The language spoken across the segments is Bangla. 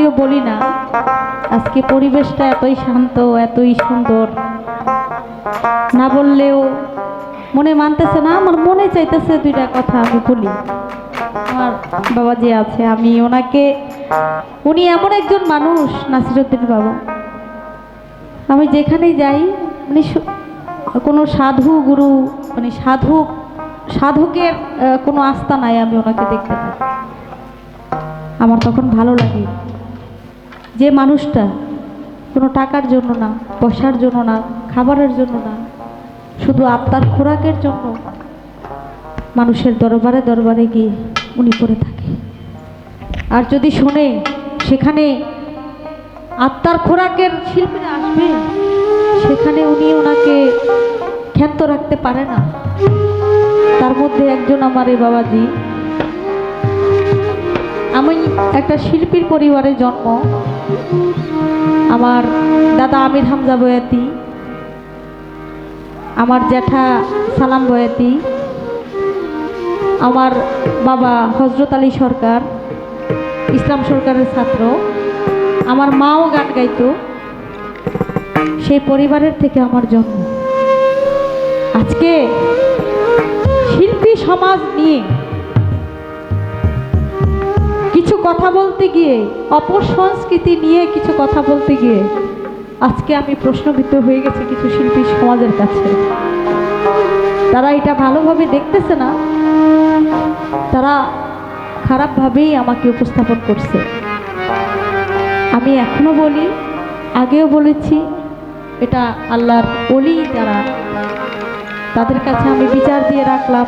যদিও বলি না, আজকে পরিবেশটা এতই শান্ত, এতই সুন্দর। না বললেও মনে মানতেছে না, আমার মনে চাইতেছে দুইটা কথা আমি বলি। আমার বাবা যে আছে, আমি ওনাকে, উনি এমন একজন মানুষ, নাসিরুদ্দিন বাবা। আমি যেখানেই যাই মানে কোনো সাধু গুরু মানে সাধু, সাধকের কোনো আস্থা নাই আমি ওনাকে দেখতে পাই। আমার তখন ভালো লাগে। যে মানুষটা কোনো টাকার জন্য না, পয়সার জন্য না, খাবারের জন্য না, শুধু আত্মার খোরাকের জন্য মানুষের দরবারে দরবারে গিয়ে উনি পড়ে থাকে। আর যদি শোনে সেখানে আত্মার খোরাকের শিল্পীরা আসবে, সেখানে উনি ওনাকে ক্ষান্ত রাখতে পারে না। তার মধ্যে একজন আমার এই বাবাজি। আমি একটা শিল্পীর পরিবারে জন্ম। আমার দাদা আমির হামজা বয়াতি, আমার জ্যাঠা সালাম বয়াতি, আমার বাবা হজরত আলী সরকার, ইসলাম সরকারের ছাত্র, আমার মাও গান গাইতো, সেই পরিবারের থেকে আমার জন্ম। আজকে শিল্পী সমাজ নিয়ে কথা বলতে গিয়ে, অপর সংস্কৃতি নিয়ে কিছু কথা বলতে গিয়ে, আজকে আমি প্রশ্নবিদ্ধ হয়ে গেছি কিছু শিল্পী সমাজের কাছে। তারা এটা ভালোভাবে দেখতেছে না। তারা খারাপভাবেই আমাকে উপস্থাপন করছে। আমি এখনও বলি, আগেও বলেছি, এটা আল্লাহর বলি যারা, তাদের কাছে আমি বিচার দিয়ে রাখলাম।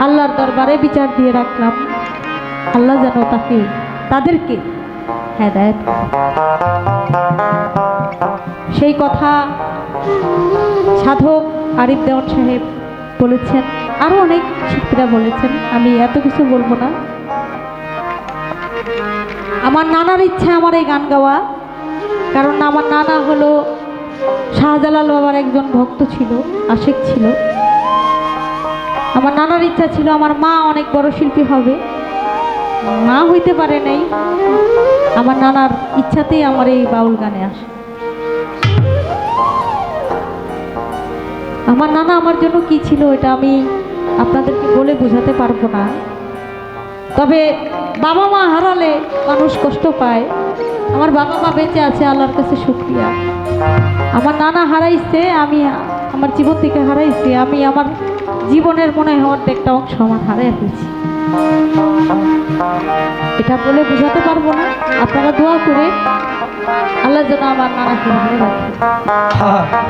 আল্লাহর দরবারে বিচার দিয়ে রাখলাম। আল্লাহ যেন তাকে, তাদেরকে হেদায়ত। সেই কথা সাধক আরিফ দেওয়ান সাহেব বলেছেন আরও অনেক শিল্পীরা বলেছেন, আমি এত কিছু বলব না। আমার নানার ইচ্ছা আমার এই গান গাওয়া, কারণ আমার নানা হলো শাহজালাল বাবার একজন ভক্ত ছিল, আশেক ছিল। আমার নানার ইচ্ছা ছিল, আমার মা অনেক বড় শিল্পী হবে। মা হইতে পারে নাই। আমার নানার ইচ্ছাতেই আমার এই বাউল গানে আসে। আমার নানা আমার জন্য কি ছিল এটা আমি আপনাদেরকে বলে বোঝাতে পারব না। তবে বাবা মা হারালে মানুষ কষ্ট পায়। আমার বাবা মা বেঁচে আছে, আল্লাহর কাছে শুক্রিয়া। আমার নানা হারাইছে, আমি আমার জীবন থেকে হারাইছি, আমি আমার জীবনের মনে হওয়ার একটা অংশ আমার হারাই ফেলছি। এটা বলে বোঝাতে পারব না। আপনারা দোয়া করে আল্লাহ যেন আমার নানাকে ভালো রাখে